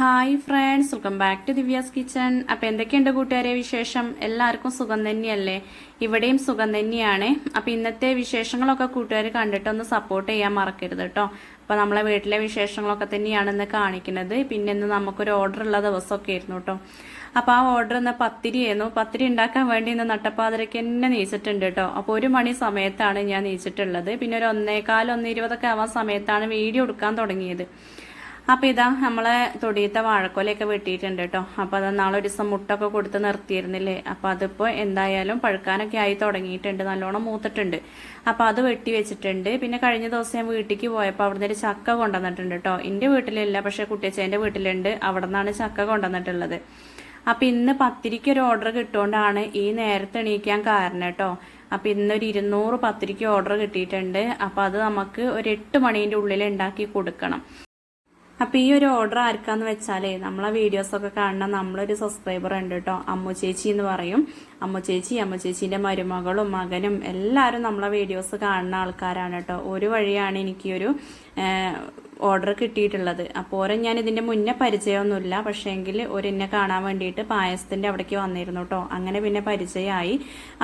Hi friends welcome back to Divya's kitchen അപ്പം എന്തൊക്കെയുണ്ട് കൂട്ടുകാരെ വിശേഷം? എല്ലാവർക്കും സുഖം തന്നെയല്ലേ? ഇവിടെയും സുഖം തന്നെയാണ്. അപ്പം ഇന്നത്തെ വിശേഷങ്ങളൊക്കെ കൂട്ടുകാർ കണ്ടിട്ടൊന്ന് സപ്പോർട്ട് ചെയ്യാൻ മറക്കരുത് കേട്ടോ അപ്പോൾ നമ്മളെ വീട്ടിലെ വിശേഷങ്ങളൊക്കെ തന്നെയാണ് ഇന്ന് കാണിക്കുന്നത്. പിന്നെ ഇന്ന് നമുക്കൊരു ഓർഡർ ഉള്ള ദിവസമൊക്കെ ആയിരുന്നു കേട്ടോ അപ്പോൾ ആ ഓർഡർ ഇന്ന് പത്തിരി ആയിരുന്നു. പത്തിരി ഉണ്ടാക്കാൻ വേണ്ടി ഇന്ന് നട്ടപ്പാതിരയ്ക്ക് തന്നെ നീച്ചിട്ടുണ്ട് കേട്ടോ അപ്പോൾ ഒരു മണി സമയത്താണ് ഞാൻ നീച്ചിട്ടുള്ളത്. പിന്നെ ഒരു ഒന്നേകാൽ ഒന്ന് ഇരുപതൊക്കെ ആവാൻ സമയത്താണ് വീഡിയോ എടുക്കാൻ തുടങ്ങിയത്. അപ്പോൾ ഇതാ നമ്മളെ തൊടിയത്തെ വാഴക്കൊലയൊക്കെ വെട്ടിയിട്ടുണ്ട് കേട്ടോ അപ്പോൾ അത് നാളെ ഒരു ദിവസം മുട്ടൊക്കെ കൊടുത്ത് നിർത്തിയിരുന്നില്ലേ? അപ്പോൾ അതിപ്പോ എന്തായാലും പഴുക്കാനൊക്കെ ആയി തുടങ്ങിയിട്ടുണ്ട്. നല്ലോണം മൂത്തിട്ടുണ്ട്. അപ്പോൾ അത് വെട്ടി വെച്ചിട്ടുണ്ട്. പിന്നെ കഴിഞ്ഞ ദിവസം ഞാൻ വീട്ടിലേക്ക് പോയപ്പോൾ അവിടുന്ന് ഒരു ചക്ക കൊണ്ടുവന്നിട്ടുണ്ട് കേട്ടോ എന്റെ വീട്ടിലില്ല പക്ഷേ കുട്ടിയച്ചേന്റെ വീട്ടിലുണ്ട്. അവിടെ നിന്നാണ് ചക്ക കൊണ്ടുവന്നിട്ടുള്ളത്. അപ്പം ഇന്ന് പത്തിരിക്ക് ഒരു ഓർഡർ കിട്ടുകൊണ്ടാണ് ഈ നേരത്തെ എണീക്കാൻ കാരണം കേട്ടോ അപ്പം ഇന്നൊരു ഇരുന്നൂറ് പത്തിരിക്ക് ഓർഡർ കിട്ടിയിട്ടുണ്ട്. അപ്പം അത് നമുക്ക് ഒരു എട്ട് മണീന്റെ ഉള്ളിൽ ഉണ്ടാക്കി കൊടുക്കണം. അപ്പൊ ഈ ഒരു ഓർഡർ ആർക്കാന്ന് വെച്ചാലേ നമ്മളെ വീഡിയോസ് ഒക്കെ കാണുന്ന നമ്മളൊരു സബ്സ്ക്രൈബർ ഉണ്ട് കേട്ടോ അമ്മു ചേച്ചി എന്ന് പറയും. അമ്മു ചേച്ചി അമ്മു ചേച്ചിന്റെ മരുമകളും മകനും എല്ലാവരും നമ്മളെ വീഡിയോസ് കാണുന്ന ആൾക്കാരാണ് കേട്ടോ ഒരു വഴിയാണ് എനിക്കൊരു ഓർഡർ കിട്ടിയിട്ടുള്ളത്. അപ്പോൾ ഓരോ ഞാൻ ഇതിന്റെ മുന്നേ പരിചയമൊന്നുമില്ല. പക്ഷേങ്കിൽ ഒരു എന്നെ കാണാൻ വേണ്ടിയിട്ട് പായസത്തിന്റെ അവിടേക്ക് വന്നിരുന്നു കേട്ടോ അങ്ങനെ പിന്നെ പരിചയമായി.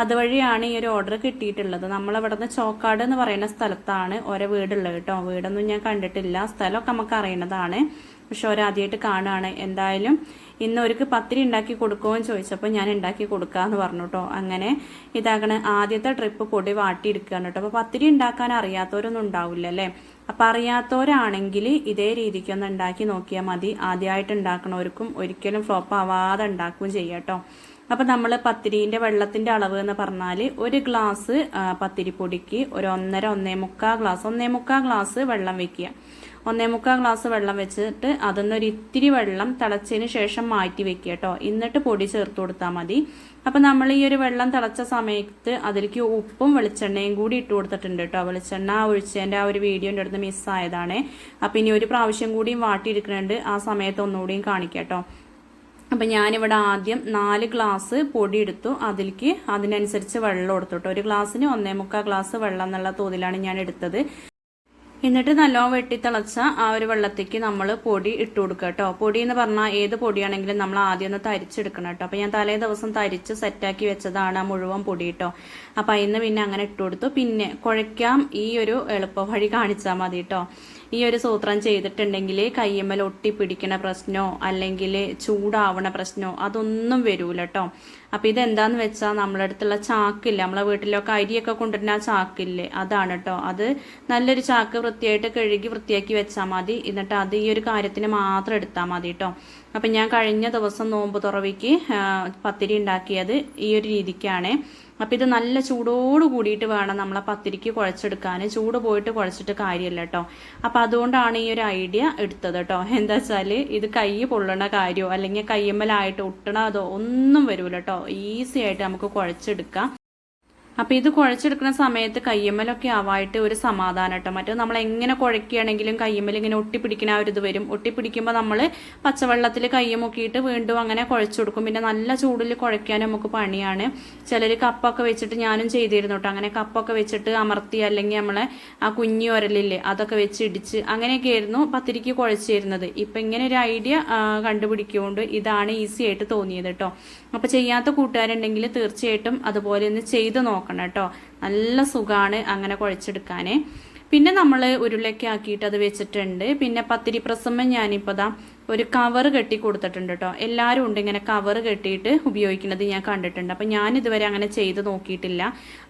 അതുവഴിയാണ് ഈ ഒരു ഓർഡർ കിട്ടിയിട്ടുള്ളത്. നമ്മളവിടെ നിന്ന് ചോക്കാട് എന്ന് പറയുന്ന സ്ഥലത്താണ് ഓരോ വീടുള്ളത് കേട്ടോ വീടൊന്നും ഞാൻ കണ്ടിട്ടില്ല. സ്ഥലമൊക്കെ നമുക്ക് അറിയുന്നതാണ്. പക്ഷെ ഒരാദ്യമായിട്ട് കാണുകയാണ്. എന്തായാലും ഇന്ന് ഒരുക്ക് പത്തിരി ഉണ്ടാക്കി കൊടുക്കുമോ ചോദിച്ചപ്പോൾ ഞാൻ ഉണ്ടാക്കി കൊടുക്കാന്ന് പറഞ്ഞു കേട്ടോ അങ്ങനെ ഇതാകണ ആദ്യത്തെ ട്രിപ്പ് പൊടി വാട്ടിയെടുക്കുകയാണ് കേട്ടോ അപ്പോൾ പത്തിരി ഉണ്ടാക്കാൻ അറിയാത്തവരൊന്നും ഉണ്ടാവില്ല അല്ലേ? അപ്പം അറിയാത്തവരാണെങ്കിൽ ഇതേ രീതിക്ക് ഒന്ന് ഉണ്ടാക്കി നോക്കിയാൽ മതി. ആദ്യമായിട്ട് ഉണ്ടാക്കണവർക്കും ഒരിക്കലും ഫ്ലോപ്പ് ആവാതെ ഉണ്ടാക്കുകയും ചെയ്യാം അപ്പം നമ്മൾ പത്തിരീന്റെ വെള്ളത്തിന്റെ അളവ് എന്ന് പറഞ്ഞാൽ ഒരു ഗ്ലാസ് പത്തിരിപ്പൊടിക്ക് ഒരു ഒന്നര ഒന്നേ മുക്കാൽ ഗ്ലാസ് ഒന്നേ മുക്കാൽ ഗ്ലാസ് വെള്ളം വെക്കുക. ഒന്നേ മുക്കാൽ ഗ്ലാസ് വെള്ളം വെച്ചിട്ട് അതൊന്നൊരു ഇത്തിരി വെള്ളം തിളച്ചതിന് ശേഷം മാറ്റി വെക്കുക കേട്ടോ. എന്നിട്ട് പൊടി ചേർത്ത് കൊടുത്താൽ മതി. അപ്പം നമ്മൾ ഈ ഒരു വെള്ളം തിളച്ച സമയത്ത് അതിലേക്ക് ഉപ്പും വെളിച്ചെണ്ണയും കൂടി ഇട്ട് കൊടുത്തിട്ടുണ്ട് കേട്ടോ. വെളിച്ചെണ്ണ ഒഴിച്ചതിന്റെ ആ ഒരു വീഡിയോന്റെ അടുത്ത് മിസ്സായതാണ് അപ്പം ഇനി ഒരു പ്രാവശ്യം കൂടിയും വാട്ടിയിരിക്കുന്നുണ്ട് ആ സമയത്ത് ഒന്നുകൂടിയും കാണിക്കാം കേട്ടോ. അപ്പം ഞാനിവിടെ ആദ്യം നാല് ഗ്ലാസ് പൊടി എടുത്തു. അതിലേക്ക് അതിനനുസരിച്ച് വെള്ളം എടുത്തു കേട്ടോ. ഒരു ഗ്ലാസ്സിന് ഒന്നേ മുക്കാൽ ഗ്ലാസ് വെള്ളം എന്നുള്ള തോതിലാണ് ഞാൻ എടുത്തത്. എന്നിട്ട് നല്ലോണം വെട്ടി തിളച്ച ആ ഒരു വെള്ളത്തേക്ക് നമ്മൾ പൊടി ഇട്ട് കൊടുക്കുക കേട്ടോ പൊടി എന്ന് പറഞ്ഞാൽ ഏത് പൊടിയാണെങ്കിലും നമ്മൾ ആദ്യം ഒന്ന് തരിച്ചെടുക്കണം കേട്ടോ അപ്പോൾ ഞാൻ തലേ ദിവസം തരിച്ച് സെറ്റാക്കി വെച്ചതാണ് ആ മുഴുവൻ പൊടി കേട്ടോ അപ്പം അതിന് പിന്നെ അങ്ങനെ ഇട്ട് കൊടുത്തു. പിന്നെ കുഴയ്ക്കാം ഈ ഒരു എളുപ്പ വഴി കാണിച്ചാൽ മതി കേട്ടോ ഈ ഒരു സൂത്രം ചെയ്തിട്ടുണ്ടെങ്കിൽ കയ്യമ്മൽ ഒട്ടിപ്പിടിക്കണ പ്രശ്നമോ അല്ലെങ്കിൽ ചൂടാവണ പ്രശ്നമോ അതൊന്നും വരൂല കേട്ടോ അപ്പോൾ ഇതെന്താന്ന് വെച്ചാൽ നമ്മളെ അടുത്തുള്ള ചാക്കില്ല നമ്മളെ വീട്ടിലൊക്കെ അരിയൊക്കെ കൊണ്ടുവരുന്ന ആ ചാക്കില്ലേ അതാണ് കേട്ടോ അത് നല്ലൊരു ചാക്ക് വൃത്തിയായിട്ട് കഴുകി വൃത്തിയാക്കി വെച്ചാൽ മതി. എന്നിട്ട് അത് ഈ ഒരു കാര്യത്തിന് മാത്രം എടുത്താൽ മതി കേട്ടോ അപ്പം ഞാൻ കഴിഞ്ഞ ദിവസം നോമ്പ് തുറവിക്ക് പത്തിരി ഉണ്ടാക്കിയത് ഈ ഒരു രീതിക്കാണ്. അപ്പം ഇത് നല്ല ചൂടോട് കൂടിയിട്ട് വേണം നമ്മളെ പത്തിരിക്ക് കുഴച്ചെടുക്കാൻ. ചൂട് പോയിട്ട് കുഴച്ചിട്ട് കാര്യമല്ല കേട്ടോ അപ്പോൾ അതുകൊണ്ടാണ് ഈ ഒരു ഐഡിയ എടുത്തത് കേട്ടോ എന്താ വെച്ചാൽ ഇത് കൈ പൊള്ളണ കാര്യമോ അല്ലെങ്കിൽ കയ്യമ്മലായിട്ട് ഒട്ടണതോ ഒന്നും വരൂല കേട്ടോ ഈസി ആയിട്ട് നമുക്ക് കുഴച്ചെടുക്കാം. അപ്പോൾ ഇത് കുഴച്ചെടുക്കുന്ന സമയത്ത് കയ്യമ്മലൊക്കെ ആവായിട്ട് ഒരു സമാധാനം കേട്ടോ. മറ്റേ നമ്മൾ എങ്ങനെ കുഴക്കുകയാണെങ്കിലും കയ്യമ്മൽ ഇങ്ങനെ ഒട്ടിപ്പിടിക്കുന്ന ആ ഒരു ഇത് വരും. ഒട്ടിപ്പിടിക്കുമ്പോൾ നമ്മൾ പച്ചവെള്ളത്തിൽ കയ്യ മുക്കിയിട്ട് വീണ്ടും അങ്ങനെ കുഴച്ചെടുക്കും. പിന്നെ നല്ല ചൂടിൽ കുഴയ്ക്കാൻ നമുക്ക് പണിയാണ്. ചിലർ കപ്പൊക്കെ വെച്ചിട്ട് ഞാനും ചെയ്തിരുന്നു കേട്ടോ. അങ്ങനെ കപ്പൊക്കെ വെച്ചിട്ട് അമർത്തി അല്ലെങ്കിൽ നമ്മളെ ആ കുഞ്ഞി ഒരലില്ലേ അതൊക്കെ വെച്ച് ഇടിച്ച് അങ്ങനെയൊക്കെ ആയിരുന്നു പത്തിരിക്ക് കുഴച്ചിരുന്നത്. ഇപ്പം ഇങ്ങനെ ഒരു ഐഡിയ കണ്ടുപിടിക്കുകൊണ്ട് ഇതാണ് ഈസി ആയിട്ട് തോന്നിയത് കേട്ടോ. അപ്പോൾ ചെയ്യാത്ത കൂട്ടുകാരുണ്ടെങ്കിൽ തീർച്ചയായിട്ടും അതുപോലെ ഒന്ന് ചെയ്ത് നോക്കാം നോക്കണം കേട്ടോ. നല്ല സുഖമാണ് അങ്ങനെ കുഴച്ചെടുക്കാൻ പിന്നെ നമ്മൾ ഉരുളയൊക്കെ ആക്കിയിട്ട് അത് വെച്ചിട്ടുണ്ട്. പിന്നെ പത്തിരി പ്രസമ്മം ഞാനിപ്പോൾ ദാ ഒരു കവർ കെട്ടി കൊടുത്തിട്ടുണ്ട് കേട്ടോ. എല്ലാവരും ഉണ്ട് ഇങ്ങനെ കവർ കെട്ടിയിട്ട് ഉപയോഗിക്കുന്നത് ഞാൻ കണ്ടിട്ടുണ്ട്. അപ്പം ഞാൻ ഇതുവരെ അങ്ങനെ ചെയ്ത് നോക്കിയിട്ടില്ല.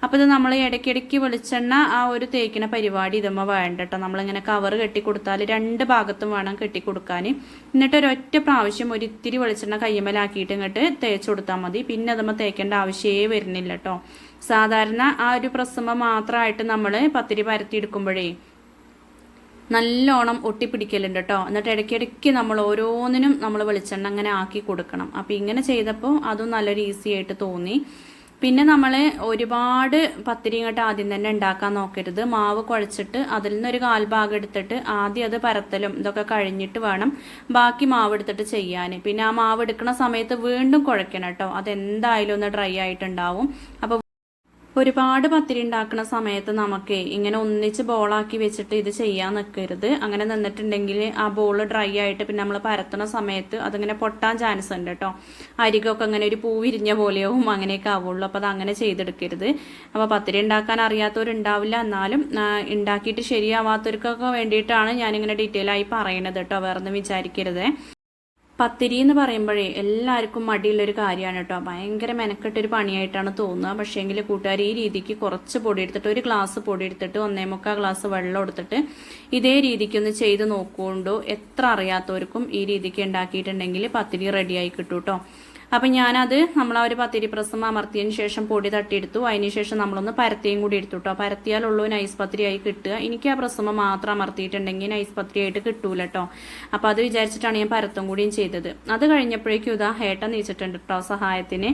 അപ്പോൾ ഇത് നമ്മൾ ഇടയ്ക്കിടയ്ക്ക് വെളിച്ചെണ്ണ ആ ഒരു തേക്കിന പരിപാടി ഇതുമ്പോൾ വേണ്ട കേട്ടോ. നമ്മളിങ്ങനെ കവർ കെട്ടി കൊടുത്താൽ രണ്ട് ഭാഗത്തും വേണം കെട്ടി കൊടുക്കാൻ എന്നിട്ട് ഒരൊറ്റ പ്രാവശ്യം ഒരു ഇത്തിരി വെളിച്ചെണ്ണ കയ്യമ്മലാക്കിയിട്ട് ഇങ്ങോട്ട് തേച്ച് കൊടുത്താൽ മതി. പിന്നെ അതുമ്പോൾ തേക്കേണ്ട ആവശ്യമേ വരുന്നില്ല കേട്ടോ. സാധാരണ ആ ഒരു പ്രസമ മാത്രമായിട്ട് നമ്മൾ പത്തിരി പരത്തിയെടുക്കുമ്പോഴേ നല്ലോണം ഒട്ടിപ്പിടിക്കലുണ്ട് കേട്ടോ എന്നിട്ട് ഇടയ്ക്കിടയ്ക്ക് നമ്മൾ ഓരോന്നിനും നമ്മൾ വെളിച്ചെണ്ണ അങ്ങനെ ആക്കി കൊടുക്കണം. അപ്പോൾ ഇങ്ങനെ ചെയ്തപ്പോൾ അതും നല്ലൊരു ഈസി ആയിട്ട് തോന്നി. പിന്നെ നമ്മൾ ഒരുപാട് പത്തിരി ഇങ്ങോട്ട് ആദ്യം തന്നെ ഉണ്ടാക്കാൻ നോക്കരുത്. മാവ് കുഴച്ചിട്ട് അതിൽ നിന്നൊരു കാൽഭാഗം എടുത്തിട്ട് ആദ്യം അത് പരത്തലും ഇതൊക്കെ കഴിഞ്ഞിട്ട് വേണം ബാക്കി മാവ് എടുത്തിട്ട് ചെയ്യാൻ. പിന്നെ ആ മാവ് എടുക്കുന്ന സമയത്ത് വീണ്ടും കുഴക്കണം കേട്ടോ അതെന്തായാലും ഒന്ന് ഡ്രൈ ആയിട്ടുണ്ടാവും. അപ്പോൾ ഒരുപാട് പത്തിരി ഉണ്ടാക്കുന്ന സമയത്ത് നമുക്ക് ഇങ്ങനെ ഒന്നിച്ച് ബോളാക്കി വെച്ചിട്ട് ഇത് ചെയ്യാൻ നിൽക്കരുത് അങ്ങനെ നിന്നിട്ടുണ്ടെങ്കിൽ ആ ബോൾ ഡ്രൈ ആയിട്ട് പിന്നെ നമ്മൾ പരത്തുന്ന സമയത്ത് അതിങ്ങനെ പൊട്ടാൻ ചാൻസ് ഉണ്ട് കേട്ടോ അരികൊക്കെ അങ്ങനെ ഒരു പൂ വിരിഞ്ഞ പോലെയാവും അങ്ങനെയൊക്കെ ആവുള്ളൂ. അപ്പോൾ അത് അങ്ങനെ ചെയ്തെടുക്കരുത്. അപ്പോൾ പത്തിരി ഉണ്ടാക്കാൻ അറിയാത്തവരുണ്ടാവില്ല. എന്നാലും ഉണ്ടാക്കിയിട്ട് ശരിയാവാത്തവർക്കൊക്കെ വേണ്ടിയിട്ടാണ് ഞാനിങ്ങനെ ഡീറ്റെയിൽ ആയി പറയണത് കേട്ടോ വേറൊന്നും വിചാരിക്കരുത്. പത്തിരി എന്ന് പറയുമ്പോഴേ എല്ലാവർക്കും മടിയുള്ളൊരു കാര്യമാണ് കേട്ടോ. ഭയങ്കര മെനക്കെട്ടൊരു പണിയായിട്ടാണ് തോന്നുക. പക്ഷേ എങ്കിൽ കൂട്ടുകാർ ഈ രീതിക്ക് കുറച്ച് പൊടി എടുത്തിട്ട് ഒരു ഗ്ലാസ് പൊടി എടുത്തിട്ട് ഒന്നേ മുക്കാൽ ഗ്ലാസ് വെള്ളം എടുത്തിട്ട് ഇതേ രീതിക്ക് ഒന്ന് ചെയ്ത് നോക്കുകൊണ്ടോ എത്ര അറിയാത്തവർക്കും ഈ രീതിക്ക് ഉണ്ടാക്കിയിട്ടുണ്ടെങ്കിൽ പത്തിരി റെഡിയായി കിട്ടും കേട്ടോ അപ്പം ഞാനത് നമ്മൾ ആ ഒരു പത്തിരി പ്രസം അമർത്തിയതിന് ശേഷം പൊടി തട്ടിയെടുത്തു. ശേഷം നമ്മളൊന്ന് പരത്തിയും കൂടി എടുത്തു കേട്ടോ പരത്തിയാലുള്ളൂ നൈസ് പത്തിരിയായി കിട്ടുക. എനിക്ക് ആ പ്രസം മാത്രം അമർത്തിയിട്ടുണ്ടെങ്കിൽ നൈസ് പത്തിരിയായിട്ട് കിട്ടൂല കേട്ടോ അപ്പോൾ അത് വിചാരിച്ചിട്ടാണ് ഞാൻ പരത്തും കൂടിയും ചെയ്തത്. അത് കഴിഞ്ഞപ്പോഴേക്കും ഇതാ ഏട്ടൻ നീച്ചിട്ടുണ്ട് കേട്ടോ സഹായത്തിന്.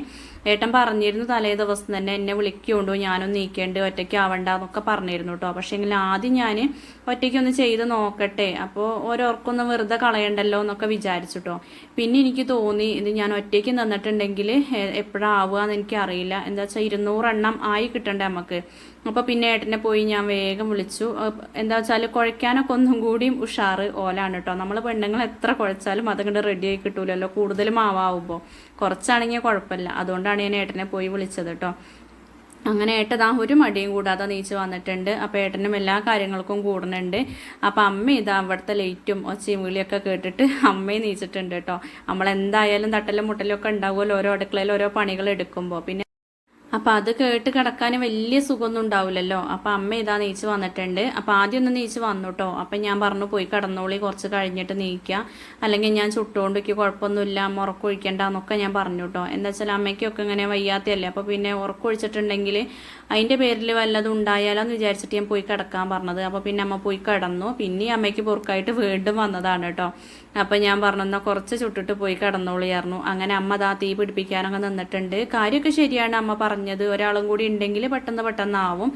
ഏട്ടൻ പറഞ്ഞിരുന്നു തലേ ദിവസം തന്നെ എന്നെ വിളിക്കുകൊണ്ടു ഞാനൊന്ന് നീക്കേണ്ട ഒറ്റയ്ക്ക് ആവണ്ട എന്നൊക്കെ പറഞ്ഞിരുന്നു കേട്ടോ പക്ഷേ എങ്കിൽ ആദ്യം ഞാൻ ഒറ്റയ്ക്കൊന്ന് ചെയ്ത് നോക്കട്ടെ. അപ്പോൾ ഓരോർക്കൊന്ന് വെറുതെ കളയണ്ടല്ലോ എന്നൊക്കെ വിചാരിച്ചിട്ടോ. പിന്നെ എനിക്ക് തോന്നി ഇത് ഞാൻ ഒറ്റയ്ക്ക് നിന്നിട്ടുണ്ടെങ്കിൽ എപ്പോഴാവുക എന്ന് എനിക്കറിയില്ല. എന്താ വെച്ചാൽ ഇരുന്നൂറെണ്ണം ആയി കിട്ടണ്ടേ നമുക്ക് അപ്പോൾ പിന്നെ ഏട്ടനെ പോയി ഞാൻ വേഗം വിളിച്ചു. എന്താ വെച്ചാൽ കുഴയ്ക്കാനൊക്കെ ഒന്നും കൂടിയും ഉഷാറ് ഓലാണ് കേട്ടോ നമ്മൾ പെണ്ണുങ്ങൾ എത്ര കുഴച്ചാലും അതങ്ങോട്ട് റെഡി ആയി കിട്ടൂലല്ലോ. കൂടുതൽ മാവാകുമ്പോൾ കുറച്ചാണെങ്കിൽ കുഴപ്പമില്ല. അതുകൊണ്ടാണ് ഞാൻ ഏട്ടനെ പോയി വിളിച്ചത് കേട്ടോ അങ്ങനെ ഏട്ടതാ ഒരു മടിയും കൂടാതെ നീച്ച് വന്നിട്ടുണ്ട്. അപ്പോൾ ഏട്ടനും എല്ലാ കാര്യങ്ങൾക്കും കൂടുന്നുണ്ട്. അപ്പോൾ അമ്മ ഇതാ അവിടുത്തെ ലൈറ്റും ഒച്ചയും വിളിയൊക്കെ കേട്ടിട്ട് അമ്മയും നീച്ചിട്ടുണ്ട് കേട്ടോ. നമ്മളെന്തായാലും തട്ടലും മുട്ടലും ഒക്കെ ഉണ്ടാവുമല്ലോ ഓരോ അടുക്കളയിൽ ഓരോ പണികൾ എടുക്കുമ്പോൾ പിന്നെ അപ്പം അത് കേട്ട് കിടക്കാൻ വലിയ സുഖമൊന്നും ഉണ്ടാവില്ലല്ലോ. അപ്പോൾ അമ്മ ഇതാ നീച്ച് വന്നിട്ടുണ്ട്. അപ്പോൾ ആദ്യം ഒന്ന് നീച്ച് വന്നു അപ്പം ഞാൻ പറഞ്ഞു പോയി കടന്നോളി കുറച്ച് കഴിഞ്ഞിട്ട് നീക്കുക അല്ലെങ്കിൽ ഞാൻ ചുട്ടുകൊണ്ടിരിക്കും കുഴപ്പമൊന്നുമില്ല. അമ്മ ഉറക്കൊഴിക്കണ്ട എന്നൊക്കെ ഞാൻ പറഞ്ഞു കേട്ടോ എന്താ വെച്ചാൽ അമ്മയ്ക്കൊക്കെ ഇങ്ങനെ വയ്യാത്തയല്ലേ. അപ്പോൾ പിന്നെ ഉറക്കൊഴിച്ചിട്ടുണ്ടെങ്കിൽ അതിന്റെ പേരിൽ വല്ലതും ഉണ്ടായാലോ എന്ന് വിചാരിച്ചിട്ട് ഞാൻ പോയി കിടക്കാൻ പറഞ്ഞത്. അപ്പോൾ പിന്നെ അമ്മ പോയി കിടന്നു. പിന്നെ അമ്മയ്ക്ക് പൊറുക്കായിട്ട് വീണ്ടും വന്നതാണ് കേട്ടോ. അപ്പം ഞാൻ പറഞ്ഞു കുറച്ച് ചുട്ടിട്ട് പോയി കിടന്നോളിയായിരുന്നു അങ്ങനെ അമ്മ ദാ തീ പിടിപ്പിക്കാനൊക്കെ നിന്നിട്ടുണ്ട്. കാര്യമൊക്കെ ശരിയാണ് അമ്മ പറഞ്ഞത്. ഒരാളും കൂടി ഉണ്ടെങ്കിൽ പെട്ടെന്ന് പെട്ടെന്നാവും.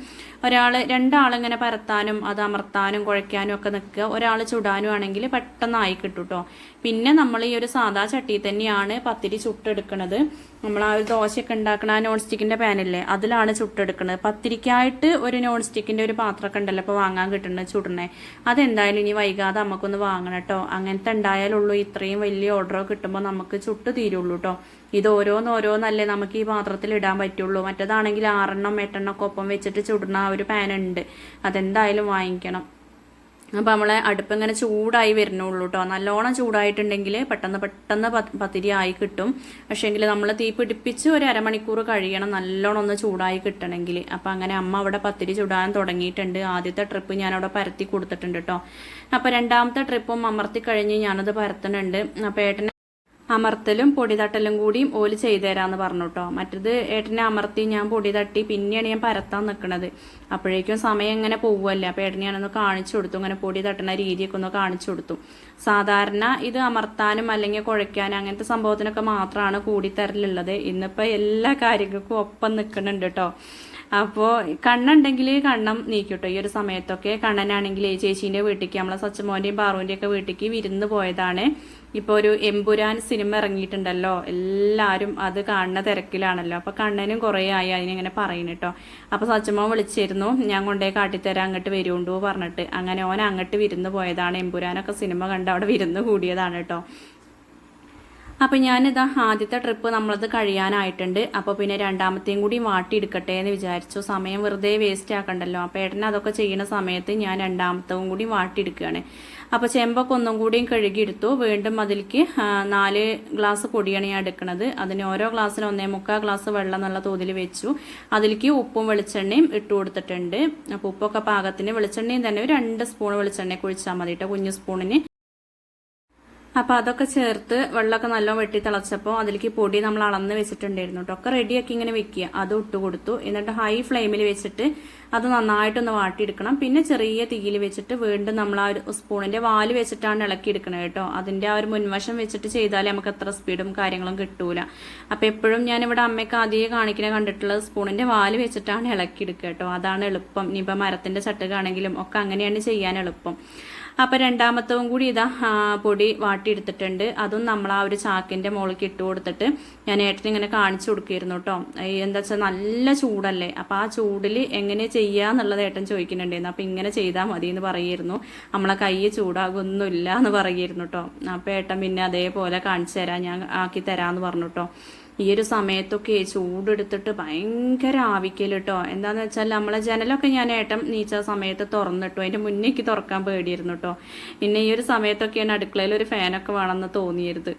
ഒരാൾ രണ്ടാളിങ്ങനെ പരത്താനും അത് അമർത്താനും കുഴയ്ക്കാനും ഒക്കെ നിൽക്കുക. ഒരാൾ ചുടാനും ആണെങ്കിൽ പെട്ടെന്നായി കിട്ടും കേട്ടോ പിന്നെ നമ്മൾ ഈ ഒരു സാധാ ചട്ടിയിൽ തന്നെയാണ് പത്തിരി ചുട്ടെടുക്കുന്നത് നമ്മൾ ആ ഒരു ദോശയൊക്കെ ഉണ്ടാക്കുന്ന ആ നോൺ സ്റ്റിക്കിന്റെ പാനില്ലേ അതിലാണ് ചുട്ടെടുക്കുന്നത് പത്തിരിക്കായിട്ട് ഒരു നോൺ സ്റ്റിക്കിന്റെ ഒരു പാത്രമൊക്കെ ഉണ്ടല്ലോ ഇപ്പോൾ വാങ്ങാൻ കിട്ടുന്നത് ചുടണേ. അതെന്തായാലും ഇനി വൈകാതെ നമുക്കൊന്ന് വാങ്ങണം കേട്ടോ അങ്ങനത്തെ ഉണ്ടായാലുള്ളൂ ഇത്രയും വലിയ ഓർഡറോ കിട്ടുമ്പോൾ നമുക്ക് ചുട്ട് തീരുള്ളൂ കേട്ടോ ഇത് ഓരോന്നോരോന്നല്ലേ നമുക്ക് ഈ പാത്രത്തിൽ ഇടാൻ പറ്റുള്ളൂ. മറ്റേതാണെങ്കിൽ ആറെണ്ണം എട്ടെണ്ണം ഒപ്പം വെച്ചിട്ട് ചുടുന്ന ആ ഒരു പാനുണ്ട് അതെന്തായാലും വാങ്ങിക്കണം. അപ്പോൾ നമ്മളെ അടുപ്പ് ഇങ്ങനെ ചൂടായി വരുന്നുള്ളൂ കേട്ടോ നല്ലോണം ചൂടായിട്ടുണ്ടെങ്കിൽ പെട്ടെന്ന് പെട്ടെന്ന് പത്തിരി ആയി കിട്ടും. പക്ഷേങ്കിൽ നമ്മൾ തീ പിടിപ്പിച്ച് ഒരു അരമണിക്കൂർ കഴിയണം നല്ലോണം ഒന്ന് ചൂടായി കിട്ടണമെങ്കിൽ. അപ്പോൾ അങ്ങനെ അമ്മ അവിടെ പത്തിരി ചുടാൻ തുടങ്ങിയിട്ടുണ്ട്. ആദ്യത്തെ ട്രിപ്പ് ഞാനവിടെ പരത്തി കൊടുത്തിട്ടുണ്ട് കേട്ടോ അപ്പോൾ രണ്ടാമത്തെ ട്രിപ്പും അമർത്തി കഴിഞ്ഞ് ഞാനത് പരത്തുന്നുണ്ട്. അപ്പോൾ ഏട്ടനെ അമർത്തലും പൊടി തട്ടലും കൂടിയും ഓൽ ചെയ്തു തരാന്ന് പറഞ്ഞു കേട്ടോ മറ്റത് ഏട്ടനെ അമർത്തി ഞാൻ പൊടി തട്ടി പിന്നെയാണ് ഞാൻ പരത്താൻ നിൽക്കുന്നത് അപ്പോഴേക്കും സമയം ഇങ്ങനെ പോവുമല്ലേ അപ്പോൾ ഏട്ടനെ ഞാനൊന്ന് കാണിച്ചു കൊടുത്തു. ഇങ്ങനെ പൊടി തട്ടുന്ന രീതിയൊക്കെ ഒന്ന് കാണിച്ചു കൊടുത്തു. സാധാരണ ഇത് അമർത്താനും അല്ലെങ്കിൽ കുഴയ്ക്കാനും അങ്ങനത്തെ സംഭവത്തിനൊക്കെ മാത്രമാണ് കൂടിത്തരലുള്ളത്. ഇന്നിപ്പോ എല്ലാ കാര്യങ്ങൾക്കും ഒപ്പം നിൽക്കുന്നുണ്ട് കേട്ടോ അപ്പോ കണ്ണുണ്ടെങ്കിൽ കണ്ണം നീക്കിട്ടോ. ഈ ഒരു സമയത്തൊക്കെ കണ്ണനാണെങ്കിൽ ചേച്ചീന്റെ വീട്ടിലേക്ക് നമ്മളെ സച്ചമോന്റെയും പാറുവിന്റെയും ഒക്കെ വീട്ടിലേക്ക് വിരുന്ന് പോയതാണ്. ഇപ്പോൾ ഒരു എമ്പുരാൻ സിനിമ ഇറങ്ങിയിട്ടുണ്ടല്ലോ എല്ലാവരും അത് കാണുന്ന തിരക്കിലാണല്ലോ. അപ്പോൾ കണ്ണനും കുറേ ആയി അതിനിങ്ങനെ പറയുന്നു കേട്ടോ. അപ്പോൾ സച്ചമ്മ വിളിച്ചിരുന്നു ഞാൻ കൊണ്ടേ കാട്ടിത്തരാൻ അങ്ങോട്ട് വരുണ്ടോ പറഞ്ഞിട്ട്. അങ്ങനെ ഓൻ അങ്ങോട്ട് വിരുന്ന് പോയതാണ്. എമ്പുരാനൊക്കെ സിനിമ കണ്ട് അവിടെ വിരുന്ന് കൂടിയതാണ് കേട്ടോ. അപ്പോൾ ഞാനിതാ ആദ്യത്തെ ട്രിപ്പ് നമ്മളത് കഴിയാനായിട്ടുണ്ട്. അപ്പോൾ പിന്നെ രണ്ടാമത്തെയും കൂടി വാട്ടിയെടുക്കട്ടെ എന്ന് വിചാരിച്ചു. സമയം വെറുതെ വേസ്റ്റ് ആക്കണ്ടല്ലോ. അപ്പോൾ ഏട്ടനെ അതൊക്കെ ചെയ്യുന്ന സമയത്ത് ഞാൻ രണ്ടാമത്തവും കൂടി വാട്ടിയെടുക്കുകയാണ് അപ്പോൾ ചെമ്പൊക്കെ ഒന്നും കൂടിയും കഴുകിയെടുത്തു. വീണ്ടും അതിലേക്ക് നാല് ഗ്ലാസ് പൊടിയാണ് ഞാൻ എടുക്കുന്നത് അതിന് ഓരോ ഗ്ലാസ്സിന് ഒന്നേ മുക്കാൽ ഗ്ലാസ് വെള്ളം എന്നുള്ള തോതിൽ വെച്ചു. അതിലേക്ക് ഉപ്പും വെളിച്ചെണ്ണയും ഇട്ട് കൊടുത്തിട്ടുണ്ട്. അപ്പോൾ ഉപ്പൊക്കെ പാകത്തിന് വെളിച്ചെണ്ണയും തന്നെ ഒരു രണ്ട് സ്പൂൺ വെളിച്ചെണ്ണ കുഴിച്ചാൽ മതി കേട്ടോ കുഞ്ഞു സ്പൂണിന്. അപ്പോൾ അതൊക്കെ ചേർത്ത് വെള്ളമൊക്കെ നല്ലോണം വെട്ടി തിളച്ചപ്പോൾ അതിലേക്ക് പൊടി നമ്മൾ അളന്ന് വെച്ചിട്ടുണ്ടായിരുന്നു കേട്ടോ ഒക്കെ റെഡിയാക്കി ഇങ്ങനെ വെക്കുക. അത് ഇട്ട് കൊടുത്തു. എന്നിട്ട് ഹൈ ഫ്ലെയിമിൽ വെച്ചിട്ട് അത് നന്നായിട്ടൊന്ന് വാട്ടിയെടുക്കണം. പിന്നെ ചെറിയ തീയിൽ വെച്ചിട്ട് വീണ്ടും നമ്മൾ ആ ഒരു സ്പൂണിന്റെ വാൽ വെച്ചിട്ടാണ് ഇളക്കിയെടുക്കണത് കേട്ടോ അതിന്റെ ആ ഒരു മുൻവശം വെച്ചിട്ട് ചെയ്താലേ നമുക്ക് അത്ര സ്പീഡും കാര്യങ്ങളും കിട്ടൂല. അപ്പോൾ എപ്പോഴും ഞാൻ ഇവിടെ അമ്മയ്ക്ക് ആദ്യമേ കാണിക്കുന്ന കണ്ടിട്ടുള്ളത് സ്പൂണിന്റെ വാൽ വെച്ചിട്ടാണ് ഇളക്കിയെടുക്കുക കേട്ടോ അതാണ് എളുപ്പം. ഇനിയിപ്പോൾ മരത്തിന്റെ ചട്ടുകാണെങ്കിലും ഒക്കെ അങ്ങനെയാണ് ചെയ്യാൻ എളുപ്പം. അപ്പോൾ രണ്ടാമത്തവും കൂടി ഇതാ പൊടി വാട്ടിയെടുത്തിട്ടുണ്ട്. അതും നമ്മൾ ആ ഒരു ചാക്കിന്റെ മുകളിലേക്ക് ഇട്ട് കൊടുത്തിട്ട് ഞാൻ ഏട്ടന് ഇങ്ങനെ കാണിച്ചു കൊടുക്കുകയായിരുന്നു കേട്ടോ. എന്താ വെച്ചാൽ നല്ല ചൂടല്ലേ? അപ്പോൾ ആ ചൂടിൽ എങ്ങനെ ചെയ്യുക എന്നുള്ളത് ഏട്ടൻ ചോദിക്കുന്നുണ്ടായിരുന്നു. അപ്പോൾ ഇങ്ങനെ ചെയ്താൽ മതി എന്ന് പറയുമായിരുന്നു. നമ്മളെ കൈ ചൂടാകൊന്നുമില്ല എന്ന് പറയുമായിരുന്നു കേട്ടോ. അപ്പോൾ ഏട്ടൻ പിന്നെ അതേപോലെ കാണിച്ചു തരാം ഞാൻ ആക്കി തരാമെന്ന് പറഞ്ഞു കേട്ടോ. ഈ ഒരു സമയത്തൊക്കെ ചൂടെടുത്തിട്ട് ഭയങ്കര ആവിക്കൽ കേട്ടോ എന്താന്ന് വെച്ചാൽ നമ്മളെ ജനലൊക്കെ ഞാൻ ഏട്ടം നീച്ച സമയത്ത് തുറന്നിട്ടു. അതിന്റെ മുന്നേക്ക് തുറക്കാൻ പേടിയിരുന്നു കേട്ടോ പിന്നെ ഈ ഒരു സമയത്തൊക്കെയാണ് അടുക്കളയിൽ ഒരു ഫാനൊക്കെ വേണമെന്ന് തോന്നിയത്.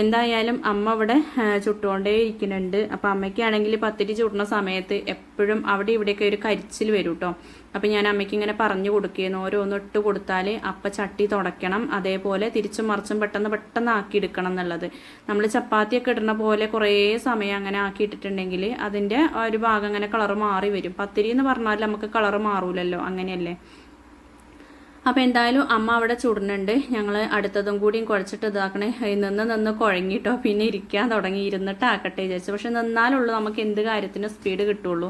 എന്തായാലും അമ്മ അവിടെ ചുട്ടുകൊണ്ടേ ഇരിക്കുന്നുണ്ട്. അപ്പം അമ്മയ്ക്കാണെങ്കിൽ പത്തിരി ചുടുന്ന സമയത്ത് എപ്പോഴും അവിടെ ഇവിടെയൊക്കെ ഒരു കരിച്ചിൽ വരും കേട്ടോ അപ്പം ഞാൻ അമ്മയ്ക്ക് ഇങ്ങനെ പറഞ്ഞു കൊടുക്കുകയെന്ന് ഓരോന്ന് ഇട്ട് കൊടുത്താൽ അപ്പം ചട്ടി തുടയ്ക്കണം അതേപോലെ തിരിച്ചും മറിച്ചും പെട്ടെന്ന് പെട്ടെന്ന് ആക്കി എടുക്കണം എന്നുള്ളത്. നമ്മൾ ചപ്പാത്തിയൊക്കെ ഇടുന്ന പോലെ കുറേ സമയം അങ്ങനെ ആക്കിയിട്ടിട്ടുണ്ടെങ്കിൽ അതിന്റെ ഒരു ഭാഗം അങ്ങനെ കളറ് മാറി വരും. പത്തിരി എന്ന് പറഞ്ഞാൽ നമുക്ക് കളറ് മാറൂലല്ലോ അങ്ങനെയല്ലേ? അപ്പോൾ എന്തായാലും അമ്മ അവിടെ ചുടുന്നുണ്ട്. ഞങ്ങൾ അടുത്തതും കൂടിയും കുഴച്ചിട്ട് ഇതാക്കണേ. നിന്ന് നിന്ന് കുഴങ്ങിട്ടോ. പിന്നെ ഇരിക്കാൻ തുടങ്ങി. ഇരുന്നിട്ട് ആക്കട്ടെ വിചാരിച്ചു. പക്ഷെ നിന്നാലുള്ളൂ നമുക്ക് എന്ത് കാര്യത്തിനും സ്പീഡ് കിട്ടുള്ളൂ.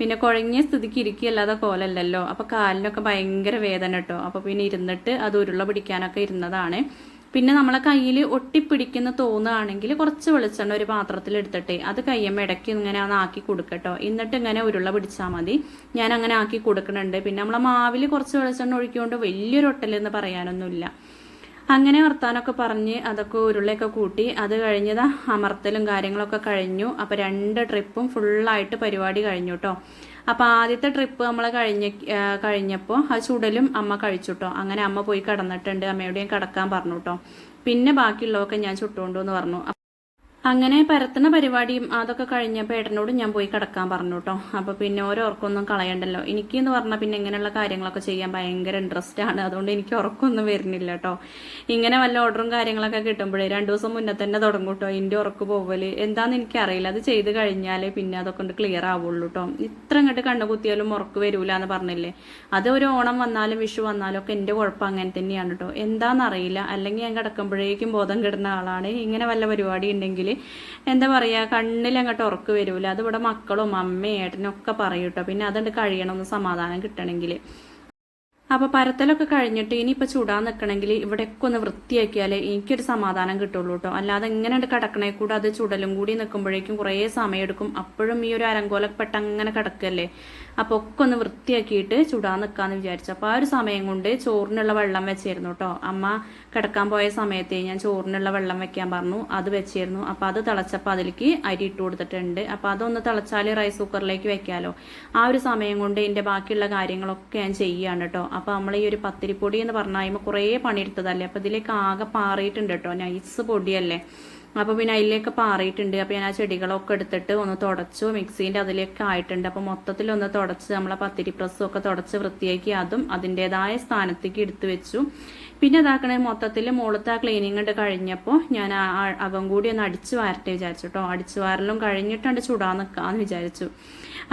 പിന്നെ കുഴങ്ങിയ സ്ഥിതിക്ക് ഇരിക്കുകയല്ലാതെ കോലല്ലല്ലോ. അപ്പോൾ കാലിനൊക്കെ ഭയങ്കര വേദന കേട്ടോ. അപ്പോൾ പിന്നെ ഇരുന്നിട്ട് അത് ഉരുള പിടിക്കാനൊക്കെ ഇരുന്നതാണ്. പിന്നെ നമ്മളെ കയ്യിൽ ഒട്ടിപ്പിടിക്കുന്ന തോന്നുകയാണെങ്കിൽ കുറച്ച് വെളിച്ചെണ്ണ ഒരു പാത്രത്തിൽ എടുത്തിട്ട് അത് കയ്യമ്മ ഇടയ്ക്ക് ഇങ്ങനെ ഒന്ന് ആക്കി കൊടുക്കട്ടോ. എന്നിട്ട് ഇങ്ങനെ ഉരുള പിടിച്ചാൽ മതി. ഞാൻ അങ്ങനെ ആക്കി കൊടുക്കുന്നുണ്ട് പിന്നെ നമ്മളെ മാവിൽ കുറച്ച് വെളിച്ചെണ്ണ ഒഴിക്കൊണ്ട് വലിയൊരു ഒട്ടലെന്ന് പറയാനൊന്നുമില്ല. അങ്ങനെ വർത്താനൊക്കെ പറഞ്ഞ് അതൊക്കെ ഉരുളയൊക്കെ കൂട്ടി. അത് കഴിഞ്ഞതാ അമർത്തലും കാര്യങ്ങളൊക്കെ കഴിഞ്ഞു. അപ്പോൾ രണ്ട് ട്രിപ്പും ഫുള്ളായിട്ട് പരിപാടി കഴിഞ്ഞു കേട്ടോ അപ്പോൾ ആദ്യത്തെ ട്രിപ്പ് നമ്മൾ കഴിഞ്ഞ കഴിഞ്ഞപ്പോൾ ആ ചുടലും അമ്മ കഴിച്ചു കേട്ടോ അങ്ങനെ അമ്മ പോയി കടന്നിട്ടുണ്ട്. അമ്മയോട് കിടക്കാൻ പറഞ്ഞു കേട്ടോ പിന്നെ ബാക്കിയുള്ളതൊക്കെ ഞാൻ ചുട്ടുകൊണ്ടു എന്ന് പറഞ്ഞു. അങ്ങനെ പരത്തുന്ന പരിപാടിയും അതൊക്കെ കഴിഞ്ഞപ്പോൾ ഏട്ടനോട് ഞാൻ പോയി കിടക്കാൻ പറഞ്ഞു കേട്ടോ അപ്പോൾ പിന്നെ ഓരോർക്കൊന്നും കളയണ്ടല്ലോ. എനിക്ക് എന്ന് പറഞ്ഞാൽ പിന്നെ ഇങ്ങനെയുള്ള കാര്യങ്ങളൊക്കെ ചെയ്യാൻ ഭയങ്കര ഇൻട്രസ്റ്റ് ആണ്. അതുകൊണ്ട് എനിക്ക് ഉറക്കമൊന്നും വരുന്നില്ല കേട്ടോ ഇങ്ങനെ വല്ല ഓർഡറും കാര്യങ്ങളൊക്കെ കിട്ടുമ്പോഴേ രണ്ടു ദിവസം മുന്നേ തന്നെ തുടങ്ങും കേട്ടോ എന്റെ ഉറക്ക് പോവൽ. എന്താണെന്ന് എനിക്കറിയില്ല. അത് ചെയ്ത് കഴിഞ്ഞാൽ പിന്നെ അതൊക്കെ കൊണ്ട് ക്ലിയർ ആവുള്ളൂ കേട്ടോ ഇത്ര ഇങ്ങോട്ട് കണ്ണു കുത്തിയാലും ഉറക്ക് വരൂല എന്ന് പറഞ്ഞില്ലേ? അത് ഒരു ഓണം വന്നാലും വിഷു വന്നാലും ഒക്കെ എന്റെ കുഴപ്പം അങ്ങനെ തന്നെയാണ് കേട്ടോ എന്താണെന്നറിയില്ല അല്ലെങ്കിൽ ഞാൻ കിടക്കുമ്പോഴേക്കും ബോധം കിടുന്ന ആളാണ്. ഇങ്ങനെ വല്ല പരിപാടി ഉണ്ടെങ്കിൽ എന്താ പറയുക കണ്ണിൽ അങ്ങോട്ട് ഉറക്ക് വരില്ല ഇവിടെ മക്കളും അമ്മയും ഏട്ടനും ഒക്കെ പറയും കേട്ടോ. പിന്നെ അതുകൊണ്ട് കഴിയണം ഒന്ന് സമാധാനം കിട്ടണമെങ്കിൽ അപ്പോൾ പരത്തലൊക്കെ കഴിഞ്ഞിട്ട് ഇനിയിപ്പോൾ ചൂടാൻ നിൽക്കണമെങ്കിൽ ഇവിടെയൊക്കെ ഒന്ന് വൃത്തിയാക്കിയാലേ എനിക്കൊരു സമാധാനം കിട്ടുള്ളൂ കേട്ടോ. അല്ലാതെ ഇങ്ങനെ കിടക്കണേ കൂടെ അത് ചുടലും കൂടി നിൽക്കുമ്പോഴേക്കും കുറേ സമയമെടുക്കും. അപ്പോഴും ഈ ഒരു അരങ്കോലപ്പെട്ട് അങ്ങനെ കിടക്കല്ലേ. അപ്പോൾ ഒക്കെ ഒന്ന് വൃത്തിയാക്കിയിട്ട് ചുടാൻ നിൽക്കാമെന്ന് വിചാരിച്ചു. അപ്പോൾ ആ ഒരു സമയം കൊണ്ട് ചോറിനുള്ള വെള്ളം വെച്ചിരുന്നു കേട്ടോ അമ്മ കിടക്കാൻ പോയ സമയത്ത് ഞാൻ ചോറിനുള്ള വെള്ളം വെക്കാൻ പറഞ്ഞു. അത് വെച്ചിരുന്നു. അപ്പോൾ അത് തിളച്ചപ്പോൾ അതിലേക്ക് അരി ഇട്ട് കൊടുത്തിട്ടുണ്ട്. അപ്പോൾ അതൊന്ന് തിളച്ചാൽ റൈസ് കുക്കറിലേക്ക് വെക്കാമല്ലോ ആ ഒരു സമയം കൊണ്ട് എന്റെ ബാക്കിയുള്ള കാര്യങ്ങളൊക്കെ ഞാൻ ചെയ്യുകയാണ് കേട്ടോ അപ്പോൾ നമ്മൾ ഈ ഒരു പത്തിരിപ്പൊടി എന്ന് പറഞ്ഞാൽ കഴിയുമ്പോൾ കുറേ പണിയെടുത്തതല്ലേ? അപ്പോൾ ഇതിലേക്ക് ആകെ പാറിയിട്ടുണ്ട് കേട്ടോ നൈസ് പൊടിയല്ലേ? അപ്പോൾ പിന്നെ അതിലേക്ക് പാറിയിട്ടുണ്ട്. അപ്പോൾ ഞാൻ ആ ചെടികളൊക്കെ എടുത്തിട്ട് ഒന്ന് തുടച്ചു. മിക്സീന്റെ അതിലേക്ക് ആയിട്ടുണ്ട്. അപ്പോൾ മൊത്തത്തിൽ ഒന്ന് തുടച്ച് നമ്മളെ പത്തിരി പ്രസ്സും ഒക്കെ തുടച്ച് വൃത്തിയാക്കി അതും അതിന്റെതായ സ്ഥാനത്തേക്ക് എടുത്തു വെച്ചു. പിന്നെ ഇതാക്കണ മൊത്തത്തിൽ മുകളത്തെ ക്ലീനിങ് ഉണ്ട് കഴിഞ്ഞപ്പോൾ ഞാൻ അവൻ കൂടി ഒന്ന് അടിച്ചു വാരട്ടെ വിചാരിച്ചു കേട്ടോ അടിച്ചു വാരലും കഴിഞ്ഞിട്ടുണ്ട് ചുടാൻ നിൽക്കാമെന്ന് വിചാരിച്ചു.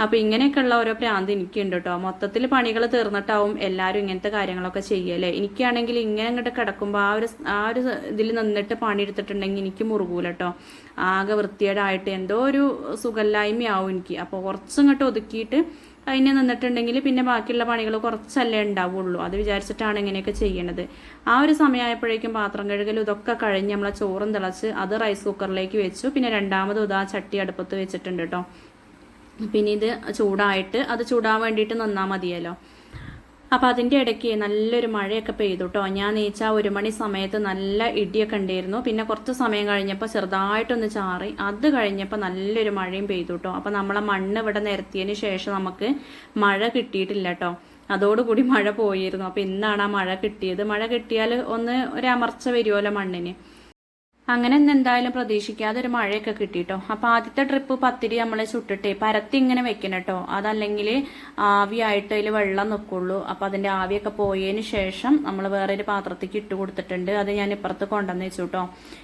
അപ്പോൾ ഇങ്ങനെയൊക്കെയുള്ള ഓരോ പ്രാന്ത് എനിക്കുണ്ട് കേട്ടോ മൊത്തത്തിൽ പണികൾ തീർന്നിട്ടാവും എല്ലാവരും ഇങ്ങനത്തെ കാര്യങ്ങളൊക്കെ ചെയ്യല്ലേ എനിക്കാണെങ്കിൽ ഇങ്ങനെ അങ്ങോട്ട് കിടക്കുമ്പോൾ ആ ഒരു ആ ഒരു ഇതിൽ നിന്നിട്ട് പണി എടുത്തിട്ടുണ്ടെങ്കിൽ എനിക്ക് മുറുകൂല കേട്ടോ ആകെ വൃത്തിയേടായിട്ട് എന്തോ ഒരു സുഖമില്ലായ്മയാവും എനിക്ക്. അപ്പോൾ കുറച്ചിങ്ങോട്ട് ഒതുക്കിയിട്ട് അതിനെ നിന്നിട്ടുണ്ടെങ്കിൽ പിന്നെ ബാക്കിയുള്ള പണികൾ കുറച്ചല്ലേ ഉണ്ടാവുള്ളൂ. അത് വിചാരിച്ചിട്ടാണ് ഇങ്ങനെയൊക്കെ ചെയ്യണത്. ആ ഒരു സമയമായപ്പോഴേക്കും പാത്രം കഴുകൽ ഇതൊക്കെ കഴിഞ്ഞ് നമ്മളെ ചോറും തിളച്ച് അത് റൈസ് കുക്കറിലേക്ക് വെച്ചു. പിന്നെ രണ്ടാമത് ഇതാ ചട്ടി അടുപ്പത്ത് വെച്ചിട്ടുണ്ട് കേട്ടോ പിന്നെ ഇത് ചൂടായിട്ട് അത് ചൂടാൻ വേണ്ടിയിട്ട് നിന്നാൽ മതിയല്ലോ. അപ്പോൾ അതിന്റെ ഇടയ്ക്ക് നല്ലൊരു മഴയൊക്കെ പെയ്തു കേട്ടോ ഞാൻ നീച്ച ഒരു മണി സമയത്ത് നല്ല ഇടിയൊക്കെ ഉണ്ടായിരുന്നു. പിന്നെ കുറച്ച് സമയം കഴിഞ്ഞപ്പോൾ ചെറുതായിട്ടൊന്ന് ചാറി. അത് കഴിഞ്ഞപ്പോൾ നല്ലൊരു മഴയും പെയ്തു കേട്ടോ അപ്പോൾ നമ്മളെ മണ്ണ് ഇവിടെ നിരത്തിയതിന് ശേഷം നമുക്ക് മഴ കിട്ടിയിട്ടില്ല കേട്ടോ അതോടുകൂടി മഴ പോയിരുന്നു. അപ്പോൾ ഇന്നാണ് ആ മഴ കിട്ടിയത്. മഴ കിട്ടിയാൽ ഒന്ന് ഒരു അമർച്ച വരുമല്ലോ മണ്ണിന്. അങ്ങനെ എന്തായാലും പ്രതീക്ഷിക്കാതെ ഒരു മഴയൊക്കെ കിട്ടിട്ടോ. അപ്പൊ ആദ്യത്തെ ട്രിപ്പ് പത്തിരി നമ്മൾ ചുട്ടിട്ടേ പരത്തി ഇങ്ങനെ വെക്കണം കേട്ടോ. അതല്ലെങ്കിൽ ആവിയായിട്ട് അതിൽ വെള്ളം നിൽക്കുള്ളൂ അപ്പൊ അതിന്റെ ആവിയൊക്കെ പോയതിന് ശേഷം നമ്മൾ വേറെ ഒരു പാത്രത്തേക്ക് ഇട്ട് കൊടുത്തിട്ടുണ്ട്. അത് ഞാൻ ഇപ്പുറത്ത് കൊണ്ടുവന്ന് വെച്ചു കേട്ടോ.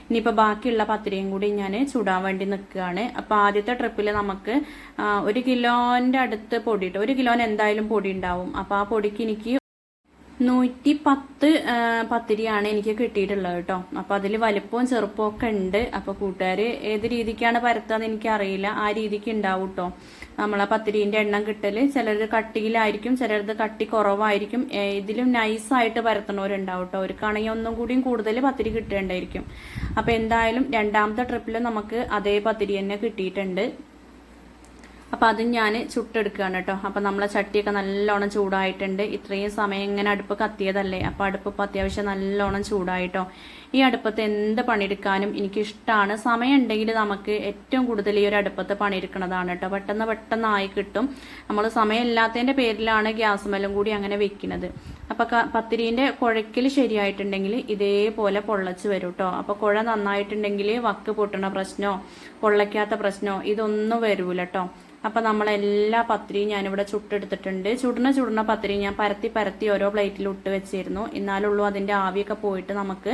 ഇനിയിപ്പോൾ ബാക്കിയുള്ള പത്തിരിയും കൂടി ഞാൻ ചുടാൻ വേണ്ടി നിൽക്കുകയാണ്. അപ്പൊ ആദ്യത്തെ ട്രിപ്പിൽ നമുക്ക് ഒരു കിലോന്റെ അടുത്ത് പൊടി ഒരു കിലോന് എന്തായാലും പൊടി ഉണ്ടാവും. അപ്പൊ ആ പൊടിക്ക് എനിക്ക് നൂറ്റി പത്ത് പത്തിരിയാണ് എനിക്ക് കിട്ടിയിട്ടുള്ളത് കേട്ടോ അപ്പൊ അതിൽ വലിപ്പവും ചെറുപ്പവും ഒക്കെ ഉണ്ട്. അപ്പൊ കൂട്ടുകാര് ഏത് രീതിക്കാണ് പരത്താന്ന് എനിക്കറിയില്ല. ആ രീതിക്ക് ഉണ്ടാവും കേട്ടോ നമ്മളെ പത്തിരീന്റെ എണ്ണം കിട്ടൽ ചിലർ കട്ടിയിലായിരിക്കും ചിലരുത് കട്ടി കുറവായിരിക്കും. ഇതിലും നൈസായിട്ട് പരത്തണവരുണ്ടാവും കേട്ടോ അവർക്കാണെങ്കിൽ ഒന്നും കൂടിയും കൂടുതൽ പത്തിരി കിട്ടേണ്ടായിരിക്കും. അപ്പൊ എന്തായാലും രണ്ടാമത്തെ ട്രിപ്പിൽ നമുക്ക് അതേ പത്തിരി തന്നെ കിട്ടിയിട്ടുണ്ട്. അപ്പോൾ അതും ഞാൻ ചുട്ടെടുക്കുകയാണ് കേട്ടോ. അപ്പോൾ നമ്മളെ ചട്ടിയൊക്കെ നല്ലോണം ചൂടായിട്ടുണ്ട്. ഇത്രയും സമയം ഇങ്ങനെ അടുപ്പ് കത്തിയതല്ലേ? അപ്പോൾ അടുപ്പ് ഇപ്പോൾ അത്യാവശ്യം നല്ലോണം ചൂടായിട്ടോ. ഈ അടുപ്പത്ത് എന്ത് പണിയെടുക്കാനും എനിക്കിഷ്ടമാണ് സമയം ഉണ്ടെങ്കിൽ നമുക്ക് ഏറ്റവും കൂടുതൽ ഈ ഒരു അടുപ്പത്ത് പണിയെടുക്കുന്നതാണ് കേട്ടോ. പെട്ടെന്ന് പെട്ടെന്നായി കിട്ടും. നമ്മൾ സമയമില്ലാത്തതിന്റെ പേരിലാണ് ഗ്യാസ് മേലും കൂടി അങ്ങനെ വെക്കുന്നത്. അപ്പോൾ പത്തിരീന്റെ കുഴക്കിൽ ശരിയായിട്ടുണ്ടെങ്കിൽ ഇതേപോലെ പൊള്ളച്ച് വരും കേട്ടോ അപ്പൊ കുഴ നന്നായിട്ടുണ്ടെങ്കിൽ വക്ക് പൊട്ടണ പ്രശ്നോ പൊള്ളയ്ക്കാത്ത പ്രശ്നോ ഇതൊന്നും വരൂല കേട്ടോ അപ്പൊ നമ്മളെല്ലാ പത്തിരിയും ഞാനിവിടെ ചുട്ടെടുത്തിട്ടുണ്ട്. ചുടുന്ന ചുടുന്ന പത്തിരി ഞാൻ പരത്തി പരത്തി ഓരോ പ്ലേറ്റിൽ ഇട്ട് വെച്ചിരുന്നു. എന്നാലുള്ളൂ അതിന്റെ ആവിയൊക്കെ പോയിട്ട് നമുക്ക്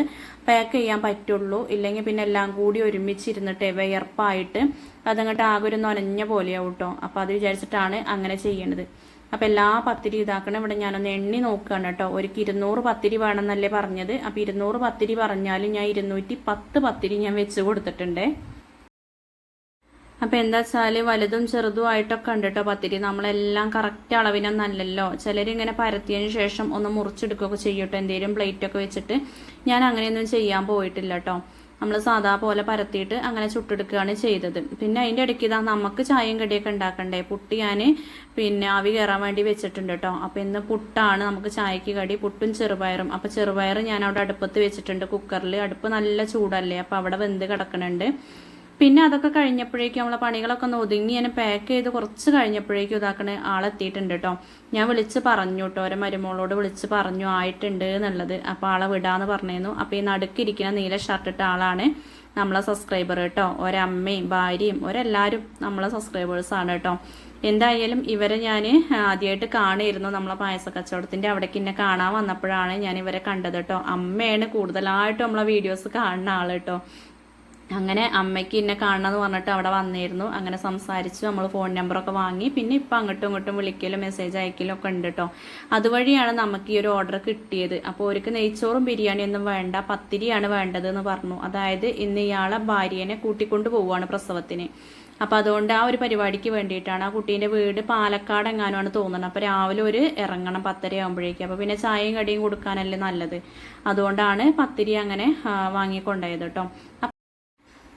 പാക്ക് ചെയ്യാൻ പറ്റുള്ളൂ. ഇല്ലെങ്കിൽ പിന്നെ എല്ലാം കൂടി ഒരുമിച്ചിരുന്നിട്ട് വിയർപ്പായിട്ട് അതങ്ങോട്ട് ആകെ ഒരു നനഞ്ഞ പോലെയാവും കേട്ടോ അപ്പൊ അത് വിചാരിച്ചിട്ടാണ് അങ്ങനെ ചെയ്യണത്. അപ്പൊ എല്ലാ പത്തിരി ഇതാക്കണം. ഇവിടെ ഞാനൊന്ന് എണ്ണി നോക്കുകയാണ് കേട്ടോ. ഒരു ഇരുന്നൂറ് പത്തിരി വേണമെന്നല്ലേ പറഞ്ഞത്. അപ്പൊ ഇരുന്നൂറ് പത്തിരി പറഞ്ഞാലും ഞാൻ ഇരുന്നൂറ്റി പത്ത് പത്തിരി ഞാൻ വെച്ച് കൊടുത്തിട്ടുണ്ടേ. അപ്പൊ എന്താ വെച്ചാൽ വലുതും ചെറുതും ആയിട്ടൊക്കെ ഉണ്ട് കേട്ടോ പത്തിരി. നമ്മളെല്ലാം കറക്റ്റ് അളവിനൊന്നല്ലല്ലോ. ചിലരിങ്ങനെ പരത്തിയതിന് ശേഷം ഒന്ന് മുറിച്ചെടുക്കുകയൊക്കെ ചെയ്യട്ടോ എന്തെങ്കിലും പ്ലേറ്റ് ഒക്കെ വെച്ചിട്ട്. ഞാൻ അങ്ങനെയൊന്നും ചെയ്യാൻ പോയിട്ടില്ല കേട്ടോ. നമ്മൾ സാധാ പോലെ പരത്തിയിട്ട് അങ്ങനെ ചുട്ടെടുക്കുകയാണ് ചെയ്തത്. പിന്നെ അതിന്റെ ഇടയ്ക്ക് ഇതാ നമുക്ക് ചായയും കടിയൊക്കെ ഉണ്ടാക്കണ്ടേ? പുട്ട് ഞാൻ പിന്നെ ആവി കയറാൻ വേണ്ടി വെച്ചിട്ടുണ്ട് കേട്ടോ അപ്പോൾ ഇന്ന് പുട്ടാണ് നമുക്ക് ചായക്ക് കടി പുട്ടും ചെറുപയറും. അപ്പോൾ ചെറുപയർ ഞാൻ അവിടെ അടുപ്പത്ത് വെച്ചിട്ടുണ്ട് കുക്കറിൽ അടുപ്പ് നല്ല ചൂടല്ലേ? അപ്പോൾ അവിടെ വെന്ത് കിടക്കണുണ്ട്. പിന്നെ അതൊക്കെ കഴിഞ്ഞപ്പോഴേക്കും നമ്മളെ പണികളൊക്കെ ഒന്ന് ഒതുങ്ങി ഞാൻ പാക്ക് ചെയ്ത് കുറച്ച് കഴിഞ്ഞപ്പോഴേക്കും ഇതാക്കണ ആളെത്തിയിട്ടുണ്ട് കേട്ടോ ഞാൻ വിളിച്ച് പറഞ്ഞു കേട്ടോ ഓരോ മരുമോളോട് വിളിച്ച് പറഞ്ഞു ആയിട്ടുണ്ട് എന്നുള്ളത്. അപ്പോൾ ആളെ വിടാന്ന് പറഞ്ഞിരുന്നു. അപ്പോൾ ഈ നടുക്കിരിക്കുന്ന നീല ഷർട്ട് ഇട്ട ആളാണ് നമ്മളെ സബ്സ്ക്രൈബർ കേട്ടോ ഒരമ്മയും ഭാര്യയും ഒരെല്ലാവരും നമ്മളെ സബ്സ്ക്രൈബേഴ്സാണ് കേട്ടോ എന്തായാലും ഇവരെ ഞാൻ ആദ്യമായിട്ട് കാണുമായിരുന്നു നമ്മളെ പായസ കച്ചവടത്തിന്റെ അവിടേക്ക് എന്നെ കാണാൻ വന്നപ്പോഴാണ് ഞാൻ ഇവരെ കണ്ടത് കേട്ടോ അമ്മയാണ് കൂടുതലായിട്ട് നമ്മളെ വീഡിയോസ് കാണുന്ന ആൾ കേട്ടോ അങ്ങനെ അമ്മയ്ക്ക് എന്നെ കാണണമെന്ന് പറഞ്ഞിട്ട് അവിടെ വന്നിരുന്നു. അങ്ങനെ സംസാരിച്ചു. നമ്മൾ ഫോൺ നമ്പറൊക്കെ വാങ്ങി. പിന്നെ ഇപ്പം അങ്ങോട്ടും ഇങ്ങോട്ടും വിളിക്കലും മെസ്സേജ് അയക്കലും ഒക്കെ ഉണ്ട് കേട്ടോ അതുവഴിയാണ് നമുക്ക് ഈ ഒരു ഓർഡർ കിട്ടിയത്. അപ്പോൾ അവർക്ക് നെയ്ച്ചോറും ബിരിയാണിയൊന്നും വേണ്ട പത്തിരിയാണ് വേണ്ടത് എന്ന് പറഞ്ഞു. അതായത് ഇന്ന് ഇയാളെ ഭാര്യനെ കൂട്ടിക്കൊണ്ട് പോവുകയാണ് പ്രസവത്തിന്. അപ്പം അതുകൊണ്ട് ആ ഒരു പരിപാടിക്ക് വേണ്ടിയിട്ടാണ് ആ കുട്ടീന്റെ വീട് പാലക്കാട് എങ്ങാനുമാണ് തോന്നുന്നത്. അപ്പോൾ രാവിലെ ഒരു ഇറങ്ങണം പത്തര ആകുമ്പോഴേക്കും അപ്പോൾ പിന്നെ ചായയും കടിയും കൊടുക്കാനല്ലേ നല്ലത്. അതുകൊണ്ടാണ് പത്തിരി അങ്ങനെ വാങ്ങിക്കൊണ്ടായത് കേട്ടോ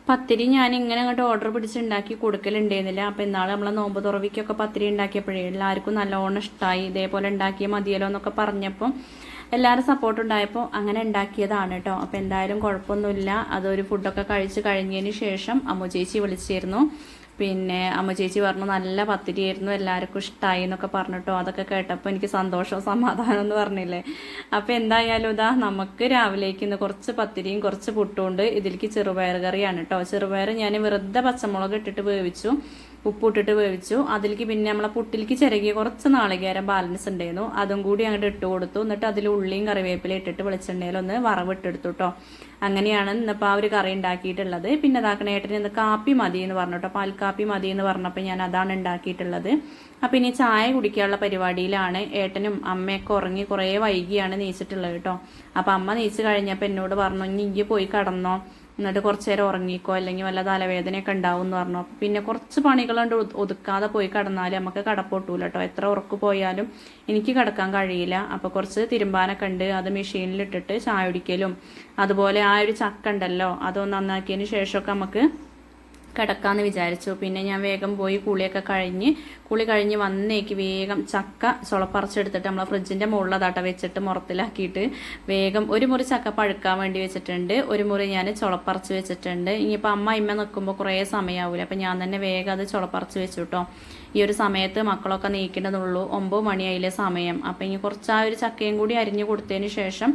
പത്തിരി ഞാൻ ഇങ്ങനെ അങ്ങോട്ട് ഓർഡർ പിടിച്ചുണ്ടാക്കി കൊടുക്കലുണ്ടായിരുന്നില്ല. അപ്പം ഇന്നാൾ നമ്മളെ നോമ്പ് തുറവിക്കൊക്കെ പത്തിരി ഉണ്ടാക്കിയപ്പോഴേ എല്ലാവർക്കും നല്ലോണം ഇഷ്ടമായി ഇതേപോലെ ഉണ്ടാക്കിയ മതിയല്ലോ എന്നൊക്കെ പറഞ്ഞപ്പോൾ എല്ലാവരും സപ്പോർട്ട് ഉണ്ടായപ്പോൾ അങ്ങനെ ഉണ്ടാക്കിയതാണ് കേട്ടോ അപ്പോൾ എന്തായാലും കുഴപ്പമൊന്നുമില്ല. അതൊരു ഫുഡൊക്കെ കഴിച്ച് കഴിഞ്ഞതിന് ശേഷം അമ്മു ചേച്ചി വിളിച്ചിരുന്നു. പിന്നെ അമ്മ ചേച്ചി പറഞ്ഞു നല്ല പത്തിരിയായിരുന്നു എല്ലാവർക്കും ഇഷ്ടമായി എന്നൊക്കെ പറഞ്ഞിട്ടോ അതൊക്കെ കേട്ടപ്പോൾ എനിക്ക് സന്തോഷവും സമാധാനം എന്ന് പറഞ്ഞില്ലേ. അപ്പോൾ എന്തായാലും ഇതാ നമുക്ക് രാവിലേക്ക് ഇന്ന് കുറച്ച് പത്തിരിയും കുറച്ച് പുട്ടുകൊണ്ട് ഇതിലേക്ക് ചെറുപയർ കറിയാണ് കേട്ടോ ചെറുപയർ ഞാൻ വെറുതെ പച്ചമുളക് ഇട്ടിട്ട് വേവിച്ചു. ഉപ്പിട്ടിട്ട് വേവിച്ചു. അതിലേക്ക് പിന്നെ നമ്മളെ പുട്ടിലേക്ക് ചിരകിയ കുറച്ച് നാളികേരം ബാലൻസ് ഉണ്ടായിരുന്നു. അതും കൂടി അങ്ങോട്ട് ഇട്ട് കൊടുത്തു. എന്നിട്ട് അതിൽ ഉള്ളിയും കറിവേപ്പിലയും ഇട്ടിട്ട് വെളിച്ചെണ്ണയിലൊന്ന് വറവിട്ടെടുത്തു കേട്ടോ അങ്ങനെയാണ് ഇന്നിപ്പോൾ ആ ഒരു കറി ഉണ്ടാക്കിയിട്ടുള്ളത്. പിന്നെ അതാക്കണ ഏട്ടന് ഇന്ന് കാപ്പി മതി എന്ന് പറഞ്ഞു കേട്ടോ പാൽക്കാപ്പി മതി എന്ന് പറഞ്ഞപ്പോൾ ഞാൻ അതാണ് ഉണ്ടാക്കിയിട്ടുള്ളത്. അപ്പം ഇനി ചായ കുടിക്കാനുള്ള പരിപാടിയിലാണ് ഏട്ടനും അമ്മയൊക്കെ ഉറങ്ങി കുറേ വൈകിയാണ് നീച്ചിട്ടുള്ളത് കേട്ടോ അപ്പം അമ്മ നീച്ച് കഴിഞ്ഞപ്പോൾ എന്നോട് പറഞ്ഞു ഇനി ഇയ്യ് പോയി കടന്നോ. എന്നിട്ട് കുറച്ച് നേരം ഉറങ്ങിക്കോ അല്ലെങ്കിൽ വല്ല തലവേദനയൊക്കെ ഉണ്ടാവും എന്ന് പറഞ്ഞു. അപ്പോൾ പിന്നെ കുറച്ച് പണികളുണ്ട് ഒതു- ഒതുക്കാതെ പോയി കിടന്നാൽ നമുക്ക് കടപ്പൊട്ടൂല കേട്ടോ എത്ര ഉറക്ക് പോയാലും എനിക്ക് കിടക്കാൻ കഴിയില്ല. അപ്പോൾ കുറച്ച് തിരുമ്പാനൊക്കെ ഉണ്ട്. അത് മെഷീനിലിട്ടിട്ട് ചായ കുടിക്കലും. അതുപോലെ ആ ഒരു ചക്ക ഉണ്ടല്ലോ അതൊന്ന് നന്നാക്കിയതിന് ശേഷമൊക്കെ നമുക്ക് കിടക്കാന്ന് വിചാരിച്ചു. പിന്നെ ഞാൻ വേഗം പോയി കുളിയൊക്കെ കഴിഞ്ഞ് കുളി കഴിഞ്ഞ് വന്നേക്ക് വേഗം ചക്ക ചുളപ്പറിച്ചെടുത്തിട്ട് നമ്മളെ ഫ്രിഡ്ജിന്റെ മുകളിലതാട്ട വെച്ചിട്ട് മുറത്തിലാക്കിയിട്ട് വേഗം ഒരു മുറി ചക്ക പഴുക്കാൻ വേണ്ടി വെച്ചിട്ടുണ്ട്. ഒരു മുറി ഞാൻ ചുളപ്പറിച്ച് വെച്ചിട്ടുണ്ട്. ഇനിയിപ്പോൾ അമ്മ ഇമ്മ നിൽക്കുമ്പോൾ കുറേ സമയമാവില്ല അപ്പം ഞാൻ തന്നെ വേഗം അത് ചുളപ്പറിച്ച് വെച്ചു കേട്ടോ ഈ ഒരു സമയത്ത് മക്കളൊക്കെ നീക്കേണ്ടതുള്ളൂ ഒമ്പത് മണിയായില്ലേ സമയം. അപ്പം ഇനി കുറച്ച് ആ ഒരു ചക്കയും കൂടി അരിഞ്ഞു കൊടുത്തതിന് ശേഷം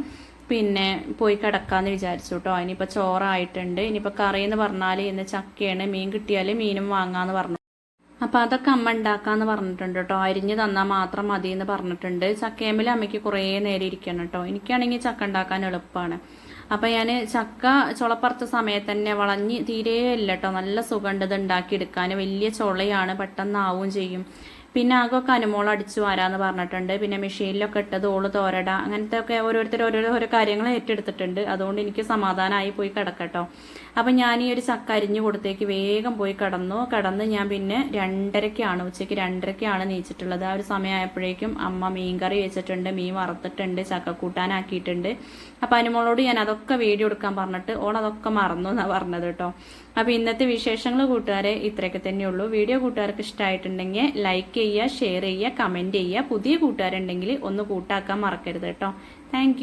പിന്നെ പോയി കിടക്കാന്ന് വിചാരിച്ചു കേട്ടോ ഇനിയിപ്പോൾ ചോറായിട്ടുണ്ട്. ഇനിയിപ്പോൾ കറി എന്ന് പറഞ്ഞാൽ ഇന്ന് ചക്കയാണ്. മീൻ കിട്ടിയാൽ മീനും വാങ്ങാന്ന് പറഞ്ഞു. അപ്പോൾ അതൊക്കെ അമ്മ ഉണ്ടാക്കാന്ന് പറഞ്ഞിട്ടുണ്ട് കേട്ടോ അരിഞ്ഞ് തന്നാൽ മാത്രം മതി എന്ന് പറഞ്ഞിട്ടുണ്ട്. ചക്കയമ്മിൽ അമ്മയ്ക്ക് കുറേ നേരം ഇരിക്കണം കേട്ടോ എനിക്കാണെങ്കിൽ ചക്ക ഉണ്ടാക്കാൻ എളുപ്പമാണ് അപ്പോൾ ഞാൻ ചക്ക ചുളപ്പറച്ച സമയത്ത് തന്നെ വളഞ്ഞ് തീരെ ഇല്ല കേട്ടോ നല്ല സുഖമുണ്ട് ഇത് ഉണ്ടാക്കിയെടുക്കാൻ വലിയ ചുളയാണ് പെട്ടെന്നാവും ചെയ്യും. പിന്നെ ആകൊക്കെ അനുമോൾ അടിച്ചു വരാന്ന് പറഞ്ഞിട്ടുണ്ട്. പിന്നെ മെഷീനിലൊക്കെ ഇട്ടത് ഓൾ തോരട. അങ്ങനത്തെ ഒക്കെ ഓരോരുത്തർ ഓരോരോ ഓരോ കാര്യങ്ങൾ ഏറ്റെടുത്തിട്ടുണ്ട്. അതുകൊണ്ട് എനിക്ക് സമാധാനമായി പോയി കിടക്കട്ടോ. അപ്പം ഞാൻ ഈ ഒരു ചക്ക അരിഞ്ഞു കൊടുത്തേക്ക് വേഗം പോയി കടന്നു. കടന്ന് ഞാൻ പിന്നെ രണ്ടരയ്ക്കാണ് ഉച്ചയ്ക്ക് രണ്ടരയ്ക്കാണ് നീച്ചിട്ടുള്ളത്. ആ ഒരു സമയമായപ്പോഴേക്കും അമ്മ മീൻ കറി വെച്ചിട്ടുണ്ട് മീൻ വറുത്തിട്ടുണ്ട് ചക്ക കൂട്ടാനാക്കിയിട്ടുണ്ട് അപ്പം അനുമോളോട് ഞാൻ അതൊക്കെ വീഡിയോ എടുക്കാൻ പറഞ്ഞിട്ട് ഓൾ അതൊക്കെ മറന്നു എന്നാണ് പറഞ്ഞത് കേട്ടോ. അപ്പോൾ ഇന്നത്തെ വിശേഷങ്ങൾ കൂട്ടുകാരെ ഇത്രയൊക്കെ തന്നെയുള്ളൂ വീഡിയോ കൂട്ടുകാർക്ക് ഇഷ്ടമായിട്ടുണ്ടെങ്കിൽ ലൈക്ക് ചെയ്യുക ഷെയർ ചെയ്യുക കമന്റ് ചെയ്യുക. പുതിയ കൂട്ടുകാരുണ്ടെങ്കിൽ ഒന്ന് കൂട്ടാക്കാൻ മറക്കരുത് കേട്ടോ. താങ്ക്